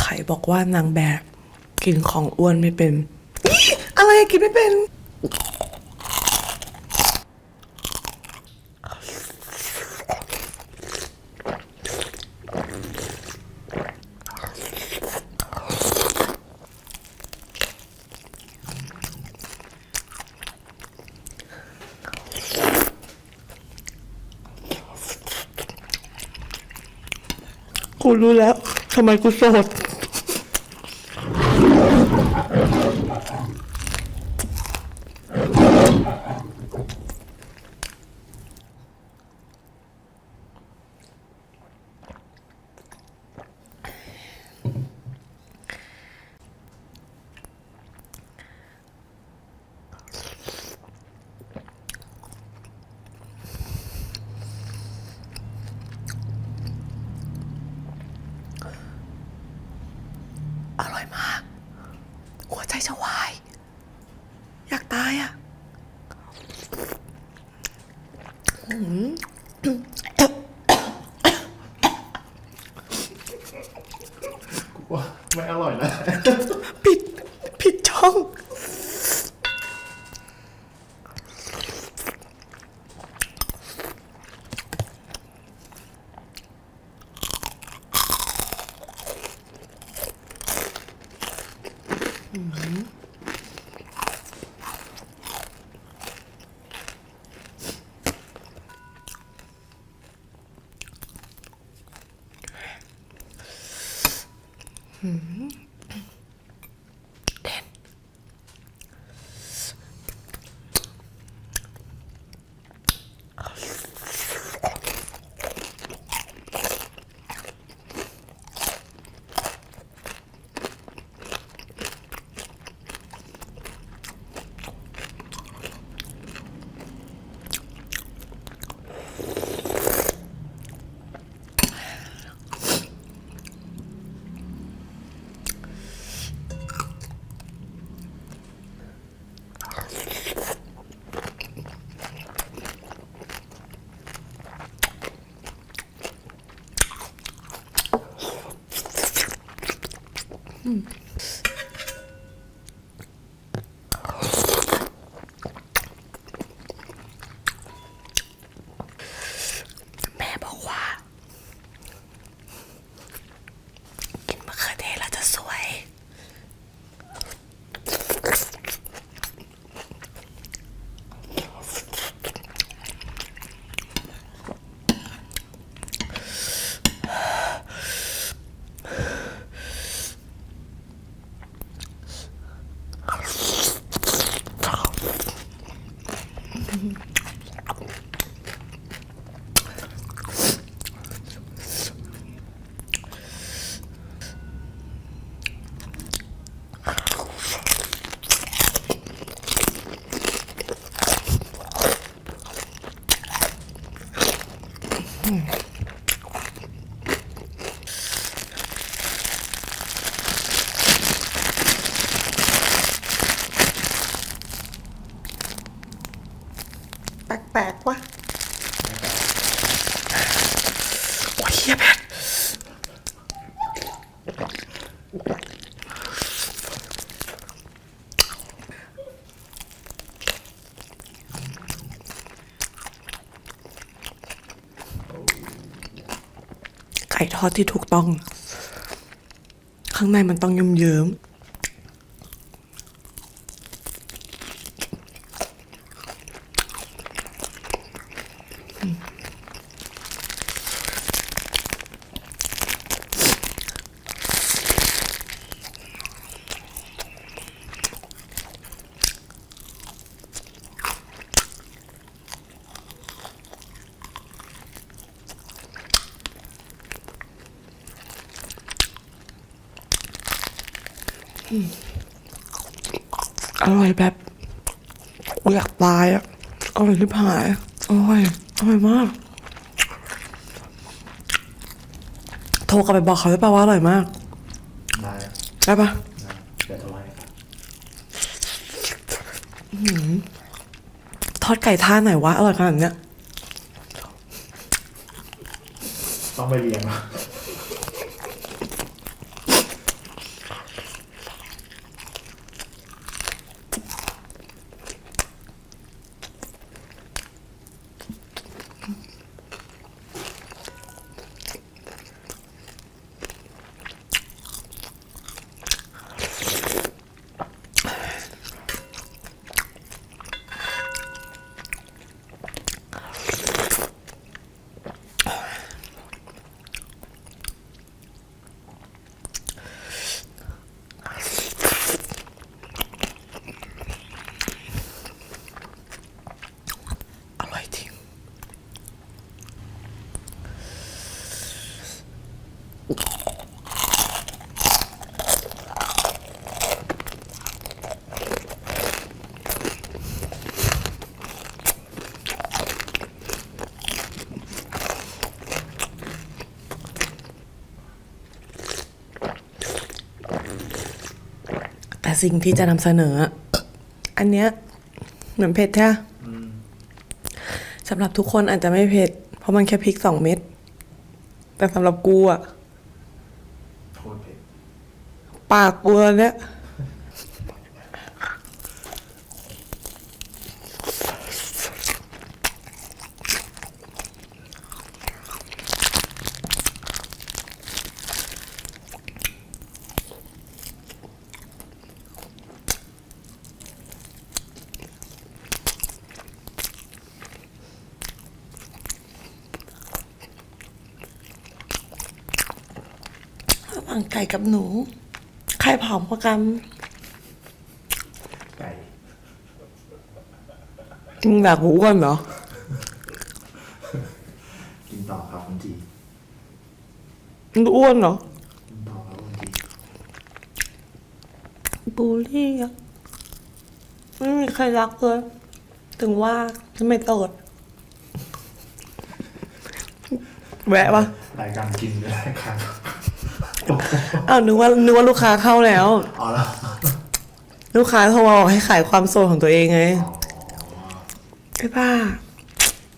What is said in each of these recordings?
ใครบอกว่านางแบบกินของอ้วนไม่เป็น อะไรกินไม่เป็น กูรู้แล้วทำไมกูโสด อร่อยมาก หัวใจจะวาย อยากตายอะว่าไม่อร่อยนะผิด ผิดช่อง แแปลกๆวะโอ้ยเฮียแไก่ทอดที่ถูกต้อง ข้างในมันต้องเยิ้ม อร่อยแบบกูอยากตายอะอร่อยที่ผายอร่อยอร่อยมาก โทรกลับไปบอกเขาได้ป่าว่าอร่อยมาก ได้ได้ปะนะเดี๋ยวจะไล่ครับทอดไก่ท่าไหนวะอร่อยขนาดเนี้ยต้องไปเรียนมา สิ่งที่จะนำเสนอ อันเนี้ยเหมือนเผ็ดใช่ปะสำหรับทุกคนอาจจะไม่เผ็ด เพราะมันแค่พริกสองเม็ด แต่สำหรับกูอะโคตรเผ็ดปากกูตอนเนี้ย งไก่กับหนู ใครผอมกว่ากัน ไก่มึงอยากหูก่อนเหรอ กินต่อครับคุณจีมึงอ้วนเหรอกินต่อครับคุณจีบูลลี่อะไม่มีใครรักเลย ถึงว่าทำไมโสดแวะปะรายการกินด้วยรายการ อ้าวนึกว่านึกว่าลูกค้าเข้าแล้ว อ๋อแล้วลูกค้าโทรมาบอกให้ขายความโสดของตัวเองไงไอ้ป้า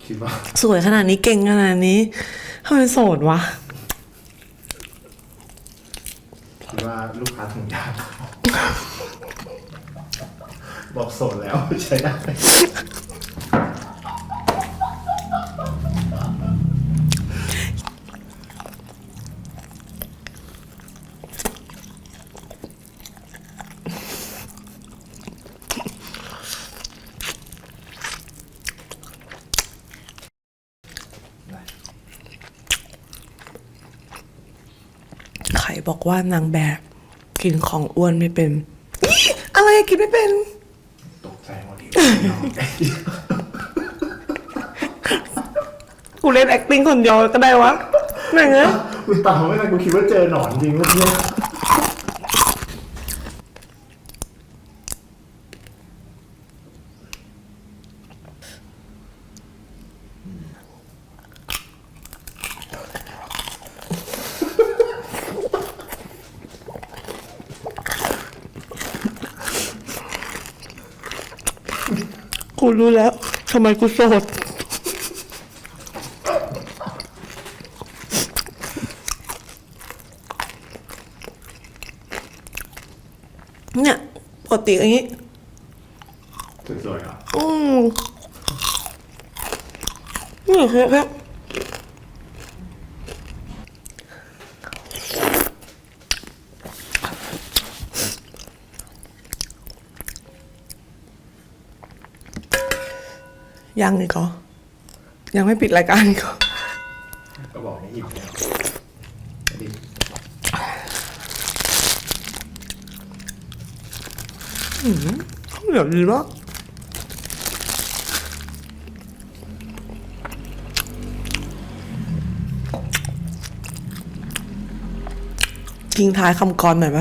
คิดว่าสวยขนาดนี้เก่งขนาดนี้ทำไมโสดวะ คิดว่าลูกค้าถุงยางบอกโสดแล้วใช้ได้ บอกว่านางแบบกินของอ้วนไม่เป็นอี้อะไรกินไม่เป็น ตกใจหมดทีกูเล่น acting คนเดียวก็ได้วะไหนเงี้ย กูตามไม่ทันกูคิดว่าเจอหนอนจริงเมื่อกี้ กูรู้แล้วทำไมกูโสดเนี่ยปกติอย่างนี้สวยๆอะอืมนี่คือแค่ ยังอีกเหรอยังไม่ปิดรายการอีกเหรอก็บอกให้อิ่มแล้วดิข้าวเหนียวดีมากทิ้งท้ายคำกรหน่อยไหม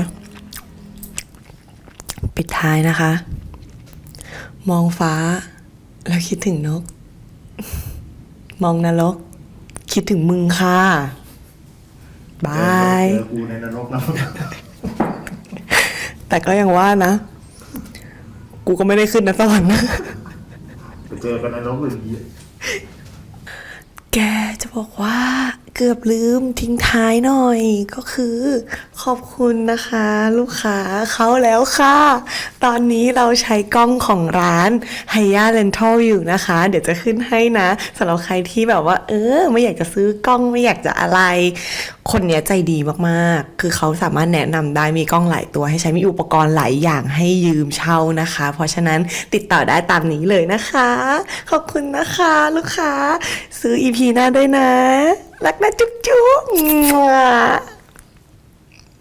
ปิดท้ายนะคะ มองฟ้า แล้วคิดถึงนก มองนรก คิดถึงมึงค่ะบาย เจอกูในนรกนะแต่ก็ยังว่านะ กูก็ไม่ได้ขึ้นนะสวรรค์นะไปเจอกันในนรกเลยางงี้แกจะบอกว่า เกือบลืมทิ้งท้ายหน่อยก็คือ ขอบคุณนะคะ ลูกค้าเขาแล้วค่ะ ตอนนี้เราใช้กล้องของร้านไฮย่าเรนทัลอยู่นะคะ เดี๋ยวจะขึ้นให้นะสำหรับใครที่แบบว่า เออ ไม่อยากจะซื้อกล้องไม่อยากจะอะไร คนเนี้ยใจดีมากๆ คือเขาสามารถแนะนำได้มีกล้องหลายตัวให้ใช้มีอุปกรณ์หลายอย่างให้ยืมเช่านะคะ เพราะฉะนั้นติดต่อได้ตามนี้เลยนะคะ ขอบคุณนะคะลูกค้า ซื้อ EP หน้าด้วยนะ รักนะจุ๊บจุ๊บ